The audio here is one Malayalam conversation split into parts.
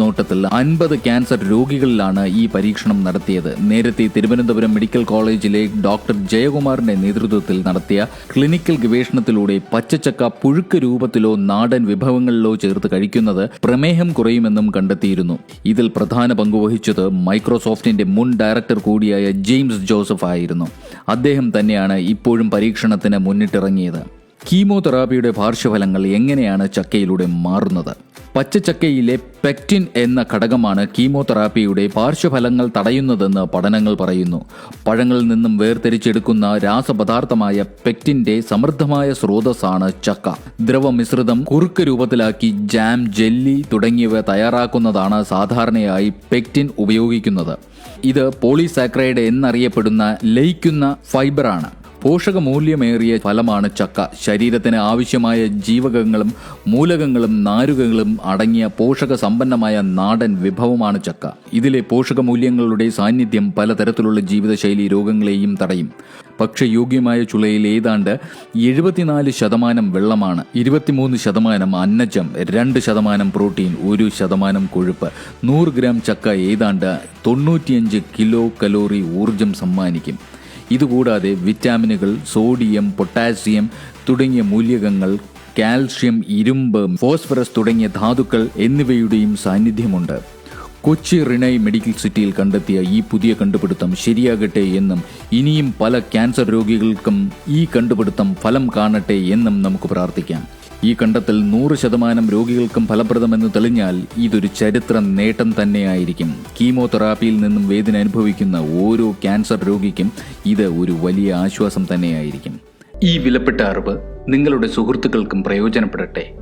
മേൽനോട്ടത്തിൽ അൻപത് ക്യാൻസർ രോഗികളിലാണ് ഈ പരീക്ഷണം നടത്തിയത്. നേരത്തെ തിരുവനന്തപുരം മെഡിക്കൽ കോളേജിലെ ഡോക്ടർ ജയകുമാറിന്റെ നേതൃത്വത്തിൽ നടത്തിയ ക്ലിനിക്കൽ ഗവേഷണത്തിലൂടെ പച്ചച്ചക്ക പുഴുക്ക് രൂപത്തിലോ നാടൻ വിഭവങ്ങളിലോ ചേർത്ത് കഴിക്കുന്നത് പ്രമേഹം കുറയുമെന്നും കണ്ടെത്തിയിരുന്നു. ഇതിൽ പ്രധാന പങ്കുവഹിച്ചത് മൈക്രോസോഫ്റ്റിന്റെ മുൻ ഡയറക്ടർ കൂടിയായ ജെയിംസ് ജോസഫ് ആയിരുന്നു. അദ്ദേഹം തന്നെയാണ് ഇപ്പോഴും പരീക്ഷണത്തിന് മുന്നിട്ടിറങ്ങിയത്. കീമോതെറാപ്പിയുടെ പാർശ്വഫലങ്ങൾ എങ്ങനെയാണ് ചക്കയിലൂടെ മാറുന്നത്? പച്ചച്ചക്കയിലെ പെക്റ്റിൻ എന്ന ഘടകമാണ് കീമോതെറാപ്പിയുടെ പാർശ്വഫലങ്ങൾ തടയുന്നതെന്ന് പഠനങ്ങൾ പറയുന്നു. പഴങ്ങളിൽ നിന്നും വേർതിരിച്ചെടുക്കുന്ന രാസപദാർത്ഥമായ പെക്റ്റിന്റെ സമൃദ്ധമായ സ്രോതസ്സാണ് ചക്ക. ദ്രവമിശ്രിതം കുറുക്ക് രൂപത്തിലാക്കി ജാം ജെല്ലി തുടങ്ങിയവ തയ്യാറാക്കുന്നതാണ് സാധാരണയായി പെക്റ്റിൻ ഉപയോഗിക്കുന്നത്. ഇത് പോളിസാക്രൈഡ് എന്നറിയപ്പെടുന്ന ലയിക്കുന്ന ഫൈബറാണ്. പോഷകമൂല്യമേറിയ ഫലമാണ് ചക്ക. ശരീരത്തിന് ആവശ്യമായ ജീവകങ്ങളും മൂലകങ്ങളും നാരുകങ്ങളും അടങ്ങിയ പോഷക സമ്പന്നമായ നാടൻ വിഭവമാണ് ചക്ക. ഇതിലെ പോഷകമൂല്യങ്ങളുടെ സാന്നിധ്യം പലതരത്തിലുള്ള ജീവിതശൈലി രോഗങ്ങളെയും തടയും. പക്ഷെ യോഗ്യമായ ചുളയിൽ ഏതാണ്ട് എഴുപത്തിനാല് ശതമാനം വെള്ളമാണ്. ഇരുപത്തിമൂന്ന് ശതമാനം അന്നജം രണ്ട് ശതമാനം പ്രോട്ടീൻ ഒരു ശതമാനം കൊഴുപ്പ്. നൂറ് ഗ്രാം ചക്ക ഏതാണ്ട് തൊണ്ണൂറ്റിയഞ്ച് കിലോ കലോറി ഊർജം സമ്മാനിക്കും. ഇതുകൂടാതെ വിറ്റാമിനുകൾ സോഡിയം പൊട്ടാസ്യം തുടങ്ങിയ മൂല്യകങ്ങൾ കാൽഷ്യം ഇരുമ്പ് ഫോസ്ഫറസ് തുടങ്ങിയ ധാതുക്കൾ എന്നിവയുടെയും സാന്നിധ്യമുണ്ട്. കൊച്ചി റിണൈ മെഡിക്കൽ സിറ്റിയിൽ കണ്ടെത്തിയ ഈ പുതിയ കണ്ടുപിടുത്തം ശരിയാകട്ടെ എന്നും ഇനിയും പല ക്യാൻസർ രോഗികൾക്കും ഈ കണ്ടുപിടുത്തം ഫലം കാണട്ടെ എന്നും നമുക്ക് പ്രാർത്ഥിക്കാം. ഈ കണ്ടെത്തൽ നൂറ് ശതമാനം രോഗികൾക്കും ഫലപ്രദമെന്ന് തെളിഞ്ഞാൽ ഇതൊരു ചരിത്ര നേട്ടം തന്നെയായിരിക്കും. കീമോതെറാപ്പിയിൽ നിന്നും വേദന അനുഭവിക്കുന്ന ഓരോ ക്യാൻസർ രോഗിക്കും ഇത് ഒരു വലിയ ആശ്വാസം തന്നെയായിരിക്കും. ഈ വിലപ്പെട്ട അറിവ് നിങ്ങളുടെ സുഹൃത്തുക്കൾക്കും പ്രയോജനപ്പെടട്ടെ.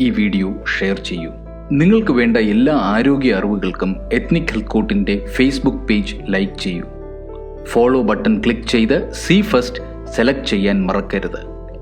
ഈ വീഡിയോ ഷെയർ ചെയ്യൂ. നിങ്ങൾക്ക് വേണ്ട എല്ലാ ആരോഗ്യ അറിവുകൾക്കും എത്നിക് ഹെൽത്ത് കോട്ടിന്റെ ഫേസ്ബുക്ക് പേജ് ലൈക്ക് ചെയ്യൂ. ഫോളോ ബട്ടൺ ക്ലിക്ക് ചെയ്ത് സി ഫസ്റ്റ് സെലക്ട് ചെയ്യാൻ മറക്കരുത്.